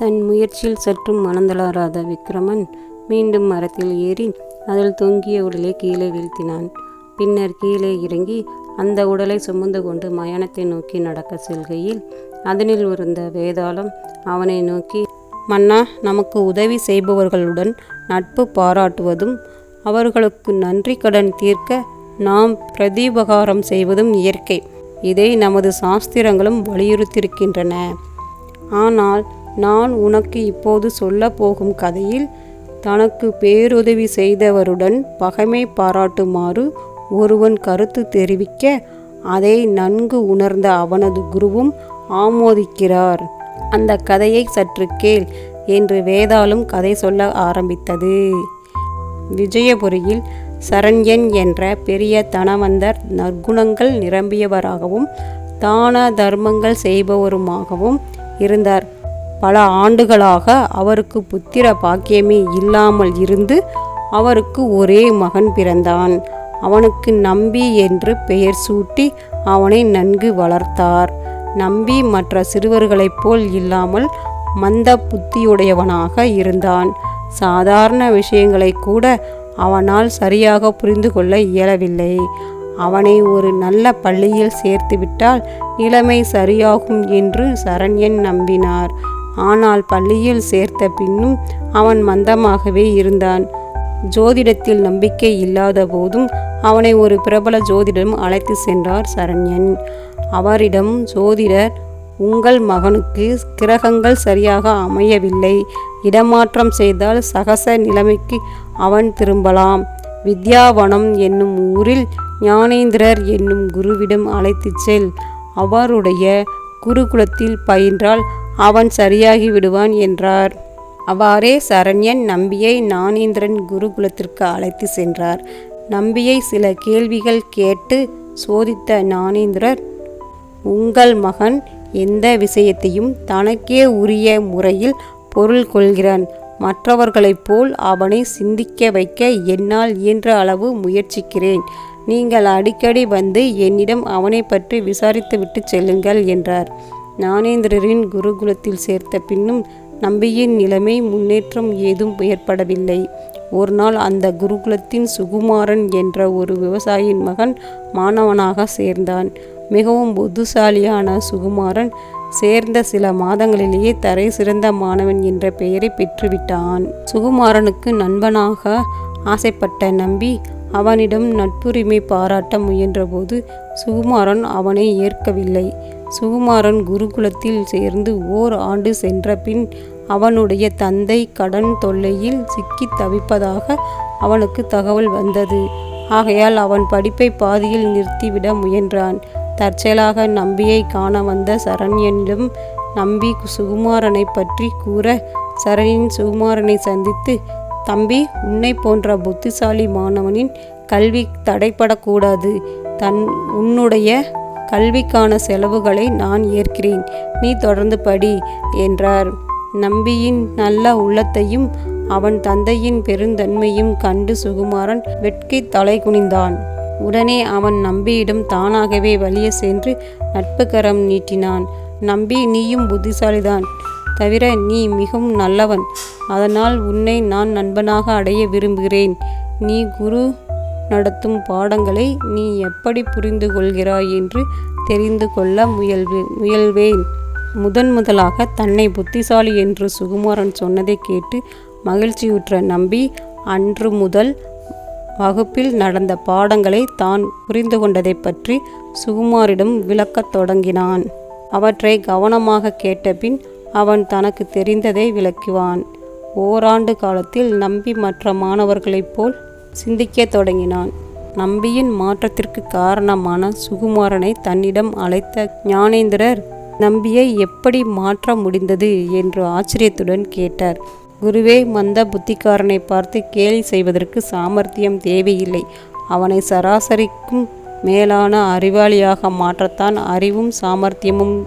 தன் முயற்சியில் சற்றும் மனந்தளராத விக்ரமன் மீண்டும் மரத்தில் ஏறி அதில் தொங்கிய உடலை கீழே வீழ்த்தினான். பின்னர் கீழே இறங்கி அந்த உடலை சுமந்து கொண்டு மயானத்தை நோக்கி நடக்க செல்கையில் அதனில் இருந்த வேதாளம் அவனை நோக்கி மன்னா நமக்கு உதவி செய்பவர்களுடன் நட்பு பாராட்டுவதும் அவர்களுக்கு நன்றி கடன் தீர்க்க நாம் பிரதிபகாரம் செய்வதும் இயற்கை. இதை நமது சாஸ்திரங்களும் வலியுறுத்தியிருக்கின்றன. ஆனால் நான் உனக்கு இப்போது சொல்ல போகும் கதையில் தனக்கு பேருதவி செய்தவருடன் பகைமை பாராட்டுமாறு ஒருவன் கருத்து தெரிவிக்க அதை நன்கு உணர்ந்த அவனது குருவும் ஆமோதிக்கிறார். அந்த கதையை சற்று கேள் என்று வேதாளும் கதை சொல்ல ஆரம்பித்தது. விஜயபுரியில் சரண்யன் என்ற பெரிய தனவந்தர் நற்குணங்கள் நிரம்பியவராகவும் தான தர்மங்கள் செய்பவருமாகவும் இருந்தார். பல ஆண்டுகளாக அவருக்கு புத்திர பாக்கியமே இல்லாமல் இருந்து அவருக்கு ஒரே மகன் பிறந்தான். அவனுக்கு நம்பி என்று பெயர் சூட்டி அவனை நன்கு வளர்த்தார். நம்பி மற்ற சிறுவர்களைப் போல் இல்லாமல் மந்த புத்தியுடையவனாக இருந்தான். சாதாரண விஷயங்களை கூட அவனால் சரியாக புரிந்து கொள்ள இயலவில்லை. அவனை ஒரு நல்ல பள்ளியில் சேர்த்துவிட்டால் நிலைமை சரியாகும் என்று சரண்யன் நம்பினார். ஆனால் பள்ளியில் சேர்த்த பின்னும் அவன் மந்தமாகவே இருந்தான். ஜோதிடத்தில் நம்பிக்கை இல்லாத போதும் அவனை ஒரு பிரபல ஜோதிடம் அழைத்து சென்றார் சரண்யன். அவரிடம் ஜோதிடர் உங்கள் மகனுக்கு கிரகங்கள் சரியாக அமையவில்லை. இடமாற்றம் செய்தால் சகச நிலைமைக்கு அவன் திரும்பலாம். வித்யாவனம் என்னும் ஊரில் ஞானேந்திரர் என்னும் குருவிடம் அழைத்துச் செல். அவருடைய குருகுலத்தில் பயின்றால் அவன் சரியாகி விடுவான் என்றார். அவ்வாறே சரண்யன் நம்பியை ஞானேந்திரன் குருகுலத்திற்கு அழைத்து சென்றார். நம்பியை சில கேள்விகள் கேட்டு சோதித்த ஞானேந்திரர் உங்கள் மகன் எந்த விஷயத்தையும் தனக்கே உரிய முறையில் பொருள் கொள்கிறான். மற்றவர்களைப் போல் அவனை சிந்திக்க வைக்க என்னால் இயன்ற அளவு முயற்சிக்கிறேன். நீங்கள் அடிக்கடி வந்து என்னிடம் அவனை பற்றி விசாரித்துவிட்டு செல்லுங்கள் என்றார். ஞானேந்திரரின் குருகுலத்தில் சேர்த்த பின்னும் நம்பியின் நிலைமை முன்னேற்றம் ஏதும் ஏற்படவில்லை. ஒரு நாள் அந்த குருகுலத்தின் சுகுமாரன் என்ற ஒரு விவசாயியின் மகன் மாணவனாக சேர்ந்தான். மிகவும் புத்திசாலியான சுகுமாரன் சேர்ந்த சில மாதங்களிலேயே தரை சிறந்த மாணவன் என்ற பெயரை பெற்றுவிட்டான். சுகுமாரனுக்கு நண்பனாக ஆசைப்பட்ட நம்பி அவனிடம் நட்புரிமை பாராட்ட முயன்றபோது சுகுமாரன் அவனை ஏற்கவில்லை. சுகுமாரன் குருகுலத்தில் சேர்ந்து ஓர் ஆண்டு சென்ற பின் அவனுடைய தந்தை கடன் தொல்லையில் சிக்கி தவிப்பதாக அவனுக்கு தகவல் வந்தது. ஆகையால் அவன் படிப்பை பாதியில் நிறுத்திவிட முயன்றான். தற்செயலாக நம்பியை காண வந்த சரண்யனிடம் நம்பி சுகுமாரனை பற்றி கூற சரணின் சுகுமாரனை சந்தித்து தம்பி உன்னை போன்ற புத்திசாலி மாணவனின் கல்வி தடைப்படக்கூடாது. தன் உன்னுடைய கல்விக்கான செலவுகளை நான் ஏற்கிறேன். நீ தொடர்ந்து படி என்றார். நம்பியின் நல்ல உள்ளத்தையும் அவன் தந்தையின் பெருந்தன்மையும் கண்டு சுகுமாரன் வெட்கி தலை குனிந்தான். உடனே அவன் நம்பியிடம் தானாகவே வழியே சென்று நட்புக்கரம் நீட்டினான். நம்பி நீயும் புத்திசாலிதான். தவிர நீ மிகவும் நல்லவன். அதனால் உன்னை நான் நண்பனாக அடைய விரும்புகிறேன். நீ குரு நடத்தும் பாடங்களை நீ எப்படி புரிந்து கொள்கிறாய் என்று தெரிந்து கொள்ள முயல்வே முயல்வேன். முதன் முதலாக தன்னை புத்திசாலி என்று சுகுமாரன் சொன்னதை கேட்டு மகிழ்ச்சியுற்ற நம்பி அன்று முதல் வகுப்பில் நடந்த பாடங்களை தான் புரிந்து கொண்டதை பற்றி சுகுமாரிடம் விளக்கத் தொடங்கினான். அவற்றை கவனமாக கேட்டபின் அவன் தனக்கு தெரிந்ததை விளக்குவான். ஓராண்டு காலத்தில் நம்பி மற்ற மாணவர்களைப் போல் சிந்திக்கத் தொடங்கினான். நம்பியின் மாற்றத்திற்கு காரணமான சுகுமாரனை தன்னிடம் அழைத்த ஞானேந்திரர் நம்பியை எப்படி மாற்ற முடிந்தது என்று ஆச்சரியத்துடன் கேட்டார். குருவே மந்த புத்திக்காரனை பார்த்து கேலி செய்வதற்கு சாமர்த்தியம் தேவையில்லை. அவனை சராசரிக்கும் மேலான அறிவாளியாக மாற்றத்தான் அறிவும் சாமர்த்தியமும்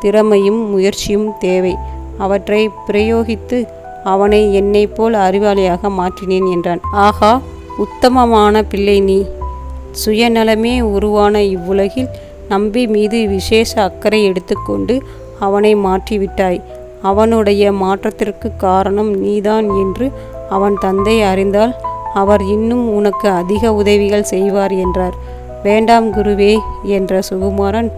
திறமையும் முயற்சியும் தேவை. அவற்றை பிரயோகித்து அவனை என்னை போல் அறிவாளியாக மாற்றினேன் என்றான். ஆகா உத்தமமான பிள்ளை நீ. சுயநலமே உருவான இவ்வுலகில் நம்பி மீது விசேஷ அக்கறை எடுத்துக்கொண்டு அவனை மாற்றிவிட்டாய். அவனுடைய மாற்றத்திற்கு காரணம் நீதான் என்று அவன் தந்தை அறிந்தால் அவர் இன்னும் உனக்கு அதிக உதவிகள் செய்வார் என்றார். வேண்டாம் குருவே என்ற சுகுமாரன்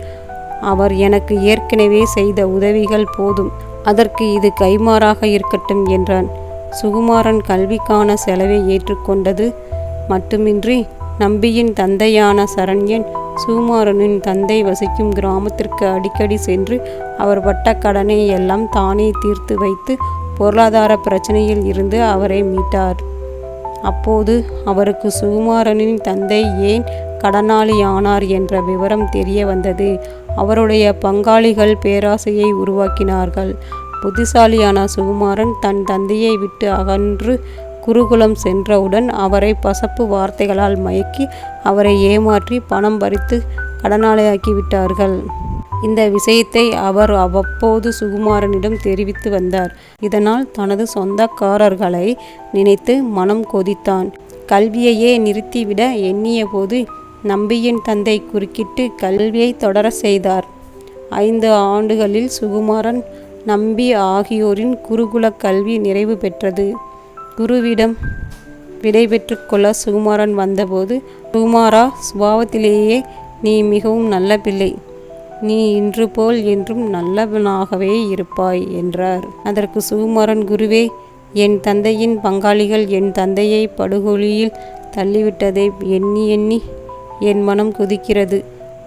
அவர் எனக்கு ஏற்கனவே செய்த உதவிகள் போதும் அதற்கு இது கைமாறாக இருக்கட்டும் என்றான். சுகுமாரன் கல்விக்கான செலவை ஏற்றுக்கொண்டது. மட்டுமின்றி நம்பியின் தந்தையான சரண்யன் சுகுமாரனின் தந்தை வசிக்கும் கிராமத்திற்கு அடிக்கடி சென்று அவர் பட்ட கடனை எல்லாம் தானே தீர்த்து வைத்து பொருளாதார பிரச்சனையில் இருந்து அவரை மீட்டார். அப்போது அவருக்கு சுகுமாரனின் தந்தை ஏன் கடனாளியானார் என்ற விவரம் தெரிய வந்தது. அவருடைய பங்காளிகள் பேராசையை உருவாக்கினார்கள். புத்திசாலியான சுகுமாரன் தன் தந்தையை விட்டு அகன்று குருகுலம் சென்றவுடன் அவரை பசப்பு வார்த்தைகளால் மயக்கி அவரை ஏமாற்றி பணம் பறித்து கடனாளியாக்கி விட்டார்கள். இந்த விஷயத்தை அவர் அவ்வப்போது சுகுமாரனிடம் தெரிவித்து வந்தார். இதனால் தனது சொந்தக்காரர்களை நினைத்து மனம் கொதித்தான். கல்வியையே நிறுத்திவிட எண்ணிய போது நம்பியின் தந்தை குறுக்கிட்டு கல்வியை தொடர செய்தார். ஐந்து ஆண்டுகளில் சுகுமாரன் நம்பி ஆகியோரின் குருகுல கல்வி நிறைவு பெற்றது. குருவிடம் விடைபெற்று கொள்ள சுகுமாரன் வந்தபோது சுகுமாரா சுபாவத்திலேயே நீ மிகவும் நல்ல பிள்ளை. நீ இன்று போல் என்றும் நல்லவனாகவே இருப்பாய் என்றார். அதற்கு சுகுமாரன் குருவே என் தந்தையின் பங்காளிகள் என் தந்தையை படுகொலியில் தள்ளிவிட்டதை எண்ணி எண்ணி என் மனம் குதிக்கிறது.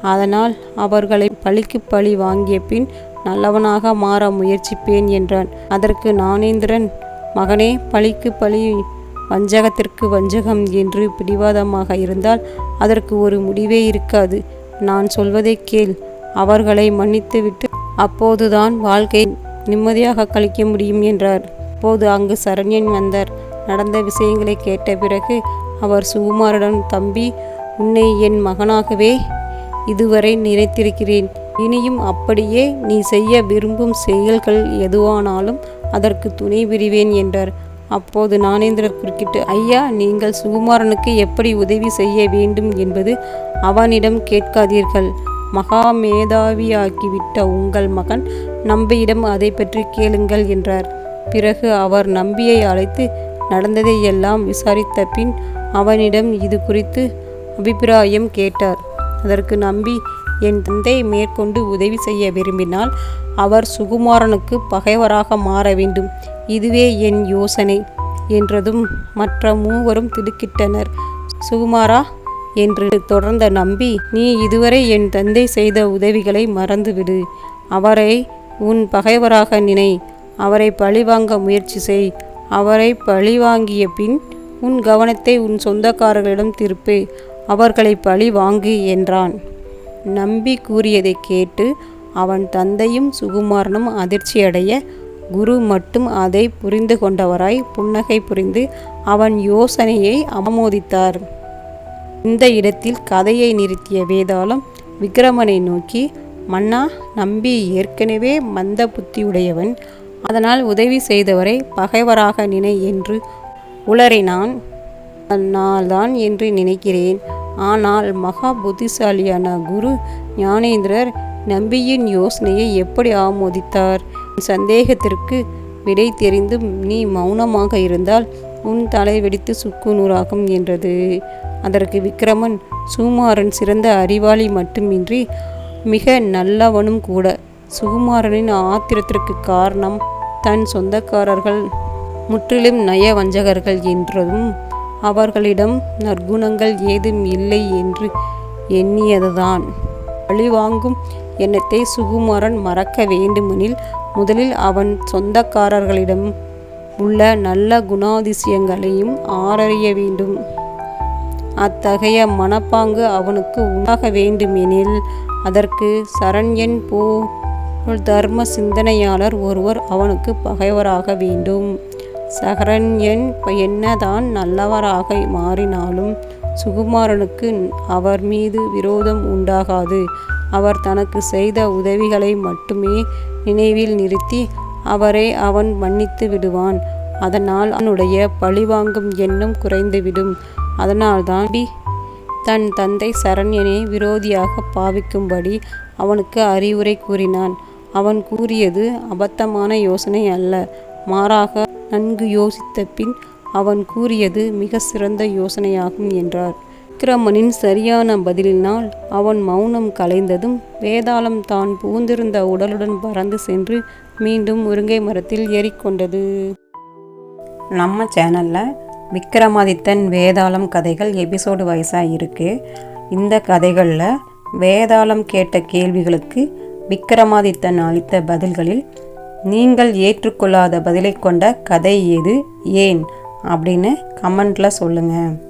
அதனால் அவர்களை பழிக்கு பழி வாங்கிய பின் நல்லவனாக மாற முயற்சிப்பேன் என்றான். அதற்கு நானேந்திரன் மகனே பழிக்கு பழி வஞ்சகத்திற்கு வஞ்சகம் என்று பிடிவாதமாக இருந்தால் அதற்கு ஒரு முடிவே இருக்காது. நான் சொல்வதை கேள். அவர்களை மன்னித்துவிட்டு அப்போதுதான் வாழ்க்கை நிம்மதியாக கழிக்க முடியும் என்றார். அப்போது அங்கு சரண்யன் வந்தார். நடந்த விஷயங்களை கேட்ட பிறகு அவர் சுகுமாரிடம் தம்பி உன்னை என் மகனாகவே இதுவரை நினைத்திருக்கிறேன். இனியும் அப்படியே நீ செய்ய விரும்பும் செயல்கள் எதுவானாலும் அதற்கு துணை புரிவேன் என்றார். அப்போது நானேந்திரர் குறுக்கிட்டு ஐயா நீங்கள் சுகுமாரனுக்கு எப்படி உதவி செய்ய வேண்டும் என்பது அவனிடம் கேட்காதீர்கள். மகா மேதாவியாக்கிவிட்ட உங்கள் மகன் நம்பியிடம் அதை பற்றி கேளுங்கள் என்றார். பிறகு அவர் நம்பியை அழைத்து நடந்ததை எல்லாம் விசாரித்த பின் அவனிடம் இது குறித்து அபிப்பிராயம் கேட்டார். அதற்கு நம்பி என் தந்தை மேற்கொண்டு உதவி செய்ய விரும்பினால் அவர் சுகுமாரனுக்கு பகைவராக மாற வேண்டும். இதுவே என் யோசனை என்றதும் மற்ற மூவரும் திடுக்கிட்டனர். சுகுமாரா என்று தொடர்ந்த நம்பி நீ இதுவரை என் தந்தை செய்த உதவிகளை மறந்துவிடு. அவரை உன் பகைவராக நினை. அவரை பழிவாங்க முயற்சி செய். அவரை பழிவாங்கிய பின் உன் கவனத்தை உன் சொந்தக்காரர்களிடம் திருப்பு. அவர்களை பழி வாங்கு என்றான். நம்பி கூறியதை கேட்டு அவன் தந்தையும் சுகுமாரனும் அதிர்ச்சியடைய குரு மட்டும் அதை புரிந்து கொண்டவராய் புன்னகை புரிந்து அவன் யோசனையை அமோதித்தார் இந்த இடத்தில் கதையை நிறுத்திய வேதாளம் விக்ரமனை நோக்கி மன்னா நம்பி ஏற்கனவே மந்த புத்தியுடையவன். அதனால் உதவி செய்தவரை பகைவராக நினை என்று உளறினான். தான் என்று நினைக்கிறேன். ஆனால் மகா புத்திசாலியான குரு ஞானேந்திரர் நம்பியின் யோசனையை எப்படி ஆமோதித்தார்? சந்தேகத்திற்கு விடை தெரிந்தும் நீ மௌனமாக இருந்தால் உன் தலை வெடித்து சுக்கு நூறாகும் என்றது. அதற்கு விக்ரமன் சுகுமாரன் சிறந்த அறிவாளி மட்டுமின்றி மிக நல்லவனும் கூட. சுகுமாரனின் ஆத்திரத்திற்கு காரணம் தன் சொந்தக்காரர்கள் முற்றிலும் நய வஞ்சகர்கள் என்றதும் அவர்களிடம் நற்குணங்கள் ஏதும் இல்லை என்று எண்ணியதுதான். பழிவாங்கும் எண்ணத்தை சுகுமாரன் மறக்க வேண்டுமெனில் முதலில் அவன் சொந்தக்காரர்களிடம் உள்ள நல்ல குணாதிசயங்களையும் ஆரறிய வேண்டும். அத்தகைய மனப்பாங்கு அவனுக்கு உண்டாக வேண்டுமெனில் அதற்கு சரண்யன் போ தர்ம சிந்தனையாளர் ஒருவர் அவனுக்கு பகைவராக வேண்டும். சகரண்யன் என்னதான் நல்லவராக மாறினாலும் சுகுமாரனுக்கு அவர் மீது விரோதம் உண்டாகாது. அவர் தனக்கு செய்த உதவிகளை மட்டுமே நினைவில் நிறுத்தி அவரை அவன் மன்னித்து விடுவான். அதனால் அவனுடைய பழிவாங்கும் எண்ணம் குறைந்துவிடும். அதனால்தான் தன் தந்தை சரண்யனை விரோதியாக பாவிக்கும்படி அவனுக்கு அறிவுரை கூறினான். அவன் கூறியது அபத்தமான யோசனை அல்ல. மாறாக நன்கு யோசித்த பின் அவன் கூறியது மிக சிறந்த யோசனையாகும் என்றார். விக்கிரமனின் சரியான பதிலினால் அவன் மௌனம் கலைந்ததும் வேதாளம் தான் புகுந்திருந்த உடலுடன் பறந்து சென்று மீண்டும் முருங்கை மரத்தில் ஏறிக்கொண்டது நம்ம சேனலில் விக்ரமாதித்தன் வேதாளம் கதைகள் எபிசோடு வைஸாக இருக்குது இந்த கதைகளில் வேதாளம் கேட்ட கேள்விகளுக்கு விக்ரமாதித்தன் அளித்த பதில்களில் நீங்கள் ஏற்றுக்கொள்ளாத பதிலை கொண்ட கதை எது? ஏன்? அப்படின்னு கமெண்ட்டில் சொல்லுங்கள்